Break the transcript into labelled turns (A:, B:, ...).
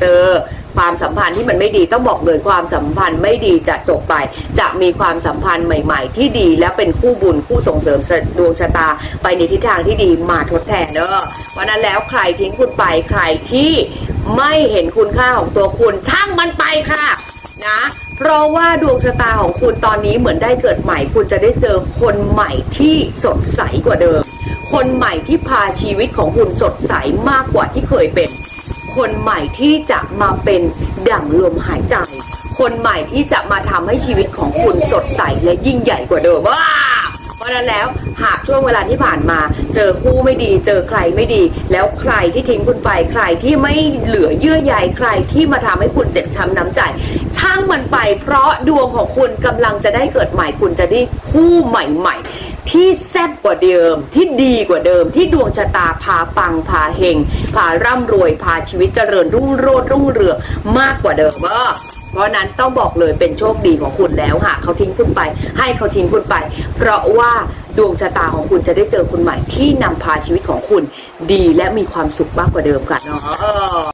A: เจอความสัมพันธ์ที่มันไม่ดีต้องบอกเลยความสัมพันธ์ไม่ดีจะจบไป จะมีความสัมพันธ์ใหม่ ๆ ที่ดีและเป็นคู่บุญคู่ส่งเสริมดวงชะตา ไปในทิศทางที่ดีมาทดแทนเด้อวันนั้นแล้วใครทิ้งคุณไปใครที่ไม่เห็นคุณค่าของตัวคุณช่างมันไปค่ะนะเพราะว่าดวงชะตาของคุณตอนนี้เหมือนได้เกิดใหม่ คุณจะได้เจอคนใหม่ที่สดใสกว่าเดิม คนใหม่ที่พาชีวิตของคุณสดใสมากกว่าที่เคยเป็น คนใหม่ที่จะมาเป็นดั่งลมหายใจ คนใหม่ที่จะมาทำให้ชีวิตของคุณสดใสและยิ่งใหญ่กว่าเดิมว้าเพราะนั้นแล้วหากช่วงเวลาที่ผ่านมา เจอคู่ไม่ดี เจอใครไม่ดี แล้วใครที่ทิ้งคุณไปใครที่ไม่เหลือเยื่อใยใครที่มาทำให้คุณเจ็บช้ำน้ำใจ ช่างมันไปเพราะดวงของคุณกำลังจะได้เกิดใหม่คุณจะได้คู่ใหม่ ๆ ที่แซ่บ ว่าเดิม ที่ดีกว่าเดิม ที่ดวงชะตาพาปังพาเฮงพาร่ำรวยพาชีวิตเจริญรุ่งโรจน์รุ่งเรืองมากกว่าเดิมเออเพราะนั้นต้องบอกเลยเป็นโชคดีของคุณแล้วหากเขาทิ้งคุณไป ให้เขาทิ้งคุณไป เพราะว่าดวงชะตาของคุณจะได้เจอคนใหม่ที่นำพาชีวิตของคุณ ดีและมีความสุขมากกว่าเดิมค่ะเนาะ